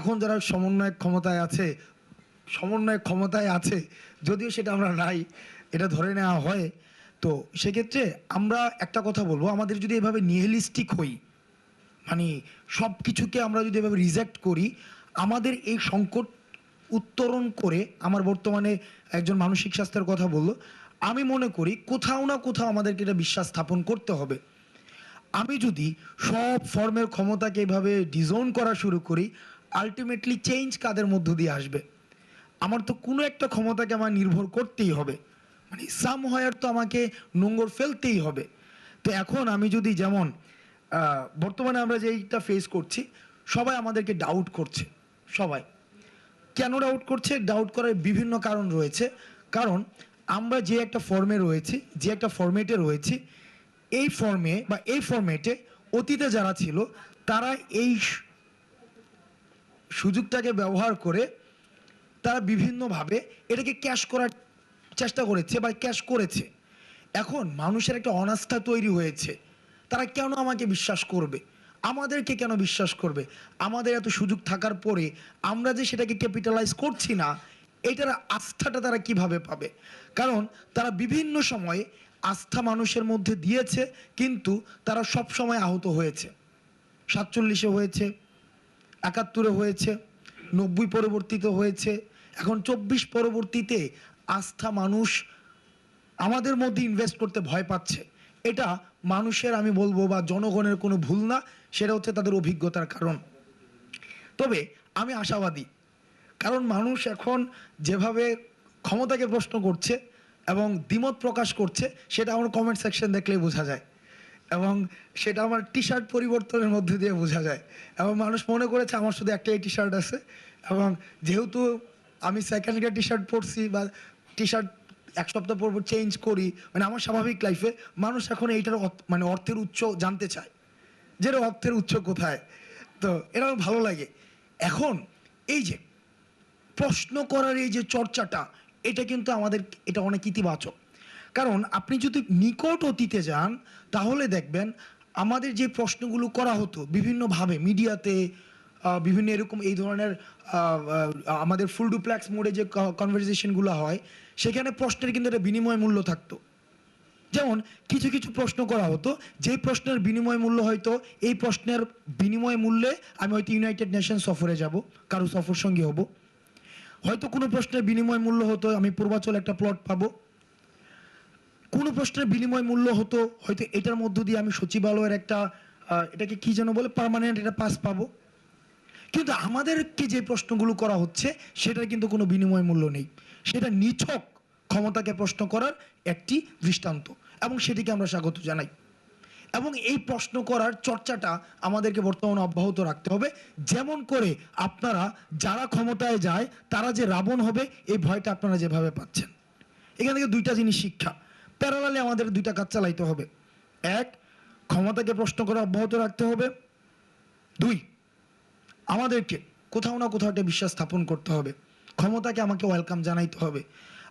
এখন যারা সমন্বয়ক ক্ষমতায় আছে সমন্বয়ক ক্ষমতায় আছে, যদিও সেটা আমরা নাই, এটা ধরে নেওয়া হয়, তো সেক্ষেত্রে আমরা একটা কথা বলব, আমাদের যদি এভাবে নিহেলিস্টিক হই মানে সব কিছুকে আমরা যদি এভাবে রিজেক্ট করি, আমাদের এই সংকট উত্তরণ করে আমার বর্তমানে একজন মানসিক স্বাস্থ্যের কথা বলল, আমি মনে করি কোথাও না কোথাও আমাদেরকে এটা বিশ্বাস স্থাপন করতে হবে। আমি যদি সব ফর্মের ক্ষমতাকে এভাবে ডিজোন করা শুরু করি আলটিমেটলি চেঞ্জ কাদের মধ্য দিয়ে আসবে? আমার তো কোনো একটা ক্ষমতাকে আমার নির্ভর করতেই হবে। মানে সাম হয়ার তো আমাকে নোংর ফেলতেই হবে। তো এখন আমি যদি যেমন বর্তমানে আমরা যেইটা ফেস করছি, সবাই আমাদেরকে ডাউট করছে, সবাই। কেন ডাউট করছে? ডাউট করার বিভিন্ন কারণ রয়েছে। কারণ আমরা যে একটা ফর্মে রয়েছি, যে একটা ফর্মেটে রয়েছি, এই ফর্মে বা এই ফর্মেটে অতীতে যারা ছিল, তারা এই সুযোগটাকে ব্যবহার করে তারা বিভিন্নভাবে এটাকে ক্যাশ করার চেষ্টা করেছে বা ক্যাশ করেছে। এখন মানুষের একটা অনাস্থা তৈরি হয়েছে। তারা কেন আমাকে বিশ্বাস করবে? আমাদেরকে কেন বিশ্বাস করবে? আমাদের এত সুযোগ থাকার পরে আমরা যে সেটাকে ক্যাপিটালাইজ করছি না, এটার আস্থাটা তারা কীভাবে পাবে? কারণ তারা বিভিন্ন সময়ে আস্থা মানুষের মধ্যে দিয়েছে, কিন্তু তারা সব সময় আহত হয়েছে। সাতচল্লিশে হয়েছে একাত্তরে হয়েছে, নব্বই পরবর্তীতে হয়েছে, এখন চব্বিশ পরবর্তীতে আস্থা মানুষ আমাদের মধ্যে ইনভেস্ট করতে ভয় পাচ্ছে। এটা মানুষের, আমি বলব, বা জনগণের কোনো ভুল না, সেটা হচ্ছে তাদের অভিজ্ঞতার কারণ। তবে আমি আশাবাদী, কারণ মানুষ এখন যেভাবে ক্ষমতাকে প্রশ্ন করছে এবং দ্বিমত প্রকাশ করছে, সেটা আমার কমেন্ট সেকশন দেখলেই বোঝা যায়। এবং সেটা আমার টি শার্ট পরিবর্তনের মধ্যে দিয়ে বোঝা যায়। এবং মানুষ মনে করেছে আমার শুধু একটাই টি শার্ট আছে। এবং যেহেতু আমি সেকেন্ড গ্রেড টি শার্ট পরছি বা টি শার্ট এক সপ্তাহ পর চেঞ্জ করি মানে আমার স্বাভাবিক লাইফে মানুষ এখন এইটার মানে অর্থের উৎস জানতে চায় যে অর্থের উৎস কোথায়। তো এটা আমার ভালো লাগে। এখন এই যে প্রশ্ন করার এই যে চর্চাটা, এটা কিন্তু আমাদের, এটা অনেক ইতিবাচক। কারণ আপনি যদি নিকট অতীতে যান, তাহলে দেখবেন আমাদের যে প্রশ্নগুলো করা হতো বিভিন্নভাবে মিডিয়াতে বিভিন্ন এরকম এই ধরনের আমাদের ফুল ডুপ্লেক্স মোডে যে কনভারসেশনগুলো হয়, সেখানে প্রশ্নের কিন্তু একটা বিনিময় মূল্য থাকতো। যেমন কিছু কিছু প্রশ্ন করা হতো, যে প্রশ্নের বিনিময় মূল্য হয়তো এই প্রশ্নের বিনিময় মূল্যে আমি হয়তো ইউনাইটেড নেশন সফরে যাব, কারও সফর সঙ্গী হব। হয়তো কোনো প্রশ্নের বিনিময় মূল্য হতো, আমি পূর্বাচল একটা প্লট পাবো। কোনো প্রশ্নের বিনিময় মূল্য হতো, হয়তো এটার মধ্য দিয়ে আমি সচিবালয়ের একটা এটাকে কি যেন বলে পার্মানেন্ট এটা পাস পাবো। কিন্তু আমাদেরকে যে প্রশ্নগুলো করা হচ্ছে, সেটার কিন্তু কোনো বিনিময় মূল্য নেই। সেটা নিছক ক্ষমতাকে প্রশ্ন করার একটি দৃষ্টান্ত, এবং সেটিকে আমরা স্বাগত জানাই। এবং এই প্রশ্ন করার চর্চাটা আমাদেরকে বর্তমানে অব্যাহত রাখতে হবে। যেমন করে আপনারা যারা ক্ষমতায় যায়, তারা যে রাবণ হবে, এই ভয়টা আপনারা যেভাবে পাচ্ছেন। এখান থেকে দুইটা জিনিস শিক্ষা। প্যারালালে আমাদের দুইটা কাজ চালাইতে হবে। এক, ক্ষমতাকে প্রশ্ন করা অব্যাহত রাখতে হবে। দুই, আমাদেরকে কোথাও না কোথাও একটা বিশ্বাস স্থাপন করতে হবে। ক্ষমতাকে আমাকে ওয়েলকাম জানাইতে হবে।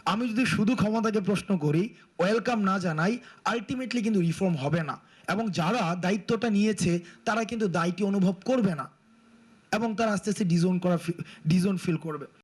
আমি যদি শুধু ক্ষমতাকে প্রশ্ন করি, ওয়েলকাম না জানাই, আলটিমেটলি কিন্তু রিফর্ম হবে না। এবং যারা দায়িত্বটা নিয়েছে, তারা কিন্তু দায়টি অনুভব করবে না। এবং তারা আস্তে আস্তে ডিজোন করা ডিজোন ফিল করবে।